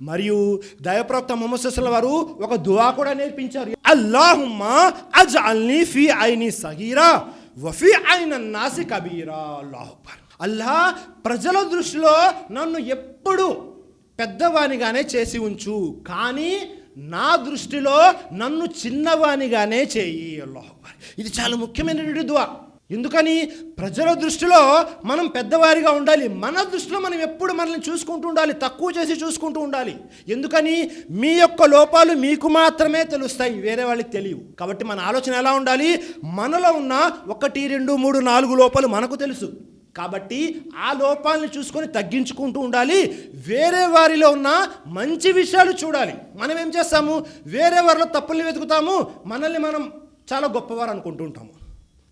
మరియు దైవప్రవక్త మొహమ్మద్ వారు ఒక దువా కూడా నేర్పించారు. అల్లాహుమ్మా అజ్ అల్ని ఫీ ఐని సగీరా వఫీ ఐన నాసి కబీరా. అల్లాహుబర్ అల్లా ప్రజల దృష్టిలో నన్ను ఎప్పుడు పెద్దవానిగానే చేసి ఉంచు. కానీ నా దృష్టిలో నన్ను చిన్నవానిగానే చేయి. అల్లాహుబర్ ఇది చాలా ముఖ్యమైనటువంటి దువా. ఎందుకని ప్రజల దృష్టిలో మనం పెద్దవారిగా ఉండాలి. మన దృష్టిలో మనం ఎప్పుడు మనల్ని చూసుకుంటూ ఉండాలి. తక్కువ చేసి చూసుకుంటూ ఉండాలి. ఎందుకని మీ యొక్క లోపాలు మీకు మాత్రమే తెలుస్తాయి. వేరే వాళ్ళకి తెలియవు. కాబట్టి మన ఆలోచన ఎలా ఉండాలి? మనలో ఉన్న ఒకటి రెండు మూడు నాలుగు లోపాలు మనకు తెలుసు. కాబట్టి ఆ లోపాలను చూసుకొని తగ్గించుకుంటూ ఉండాలి. వేరే వారిలో ఉన్న మంచి విషయాలు చూడాలి. మనం ఏం చేస్తాము? వేరే వారిలో తప్పుల్ని వెతుకుతాము. మనల్ని మనం చాలా గొప్పవారు అనుకుంటూ ఉంటాము.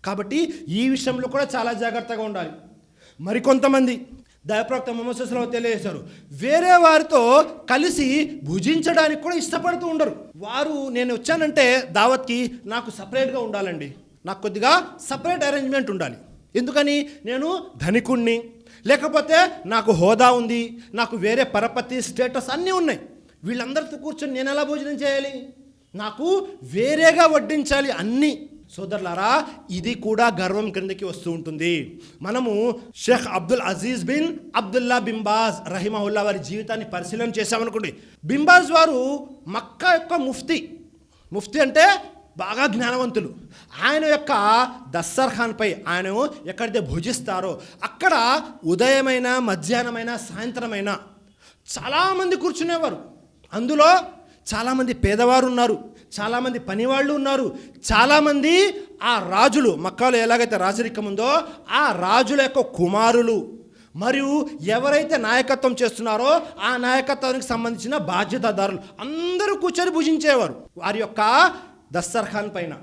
కాబట్టి ఈ విషయంలో కూడా చాలా జాగ్రత్తగా ఉండాలి. మరికొంతమంది దయప్రవక్త మమసలో తెలియజేశారు వేరే వారితో కలిసి భుజించడానికి కూడా ఇష్టపడుతూ ఉండరు. వారు నేను వచ్చానంటే దావత్కి నాకు సపరేట్గా ఉండాలండి. నాకు కొద్దిగా సపరేట్ అరేంజ్మెంట్ ఉండాలి. ఎందుకని? నేను ధనికుణ్ణి. లేకపోతే నాకు హోదా ఉంది. నాకు వేరే పరపతి స్టేటస్ అన్నీ ఉన్నాయి. వీళ్ళందరితో కూర్చొని నేను ఎలా భోజనం చేయాలి? నాకు వేరేగా వడ్డించాలి అన్నీ. సోదరులారా ఇది కూడా గర్వం కిందకి వస్తూ ఉంటుంది. మనము Sheikh Abdul Aziz bin Abdullah bin Baz రహిమహుల్లా వారి జీవితాన్ని పరిశీలన చేశామనుకోండి. బింబాజ్ వారు మక్కా యొక్క ముఫ్తీ. ముఫ్తీ అంటే బాగా జ్ఞానవంతులు. ఆయన యొక్క దస్తర్ఖాన్పై ఆయన ఎక్కడైతే భుజిస్తారో అక్కడ ఉదయమైన మధ్యాహ్నమైన సాయంత్రమైన చాలామంది కూర్చునేవారు. అందులో చాలామంది పేదవారు ఉన్నారు. చాలామంది పనివాళ్ళు ఉన్నారు. చాలామంది ఆ రాజులు మక్కాలో ఎలాగైతే రాజరికం ఉందో ఆ రాజుల యొక్క కుమారులు. మరియు ఎవరైతే నాయకత్వం చేస్తున్నారో ఆ నాయకత్వానికి సంబంధించిన బాధ్యతాదారులు. అందరూ కూర్చొని భుజించేవారు. వారి యొక్క దస్తర్ఖాన్ పైన.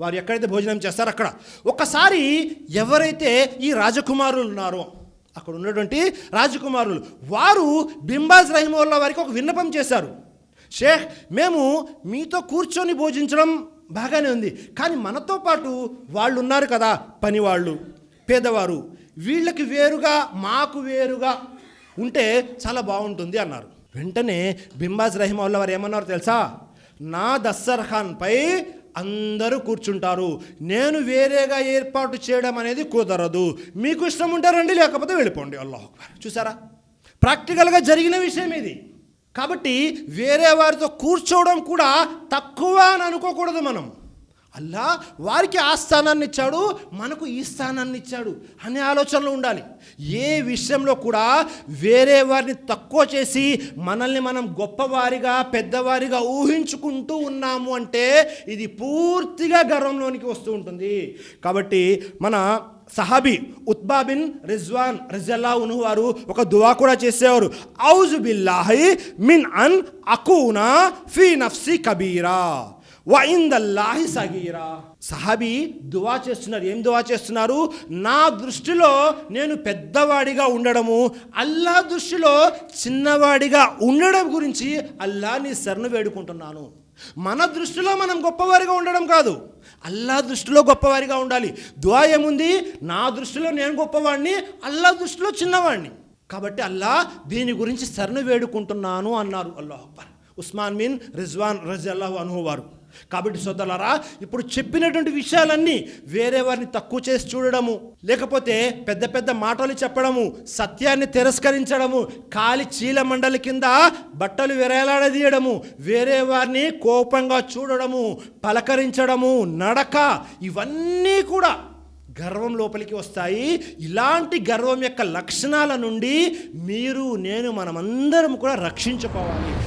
వారు ఎక్కడైతే భోజనం చేస్తారో అక్కడ. ఒకసారి ఎవరైతే ఈ రాజకుమారులు ఉన్నారో అక్కడ ఉన్నటువంటి రాజకుమారులు వారు బింబాజ్ రహిమోల్లా వారికి ఒక విన్నపం చేశారు. షేఖ్ మేము మీతో కూర్చొని భోజించడం బాగానే ఉంది. కానీ మనతో పాటు వాళ్ళు ఉన్నారు కదా పనివాళ్ళు పేదవారు. వీళ్ళకి వేరుగా మాకు వేరుగా ఉంటే చాలా బాగుంటుంది అన్నారు. వెంటనే బింబాజ్ రహిమౌల్లా వారు ఏమన్నారు తెలుసా? నా దస్సర్ఖాన్పై అందరూ కూర్చుంటారు. నేను వేరేగా ఏర్పాటు చేయడం అనేది కుదరదు. మీకు ఇష్టం ఉంటే రండి లేకపోతే వెళ్ళిపోండి. అల్లాహ్ చూసారా? ప్రాక్టికల్గా జరిగిన విషయం ఇది. కాబట్టి వేరే వారితో కూర్చోవడం కూడా తక్కువ అని అనుకోకూడదు మనం. అల్లా వారికి ఆ స్థానాన్ని ఇచ్చాడు మనకు ఈ స్థానాన్ని ఇచ్చాడు అనే ఆలోచనలు ఉండాలి. ఏ విషయంలో కూడా వేరే వారిని తక్కువ చేసి మనల్ని మనం గొప్పవారిగా పెద్దవారిగా ఊహించుకుంటూ ఉన్నాము అంటే ఇది పూర్తిగా గర్వంలోనికి వస్తూ ఉంటుంది. కాబట్టి మన సహాబీ ఉత్బా బిన్ రిజ్వాన్ రిజల్లా ఉను వారు ఒక దువా కూడా చేసేవారు. ఔజు బిల్లాహి మిన్ అన్ అకూనా ఫీ నఫ్సి కబీరా. వయిందల్లాహి సగీరా. సహాబీ దువా చేస్తున్నారు. ఏం దువా చేస్తున్నారు? నా దృష్టిలో నేను పెద్దవాడిగా ఉండడము అల్లా దృష్టిలో చిన్నవాడిగా ఉండడం గురించి అల్లా నీ శరణు వేడుకుంటున్నాను. మన దృష్టిలో మనం గొప్పవారిగా ఉండడం కాదు. అల్లా దృష్టిలో గొప్పవారిగా ఉండాలి. దువా ఏముంది నా దృష్టిలో నేను గొప్పవాడిని అల్లా దృష్టిలో చిన్నవాడిని కాబట్టి అల్లా దీని గురించి శరణు వేడుకుంటున్నాను అన్నారు అల్లాహ్ అక్బర్. ఉస్మాన్ మీన్ రిజ్వాన్ రజల్లాహు అనుహు వారు. కాబట్టి సోదరులారా ఇప్పుడు చెప్పినటువంటి విషయాలన్నీ వేరే వారిని తక్కువ చేసి చూడడము లేకపోతే పెద్ద పెద్ద మాటలు చెప్పడము సత్యాన్ని తిరస్కరించడము కాలి చీల మండలి కింద బట్టలు విరేలాడదీయడము వేరే వారిని కోపంగా చూడడము పలకరించడము నడక ఇవన్నీ కూడా గర్వం లోపలికి వస్తాయి. ఇలాంటి గర్వం యొక్క లక్షణాల నుండి మీరు నేను మనమందరం కూడా రక్షించుకోవాలి.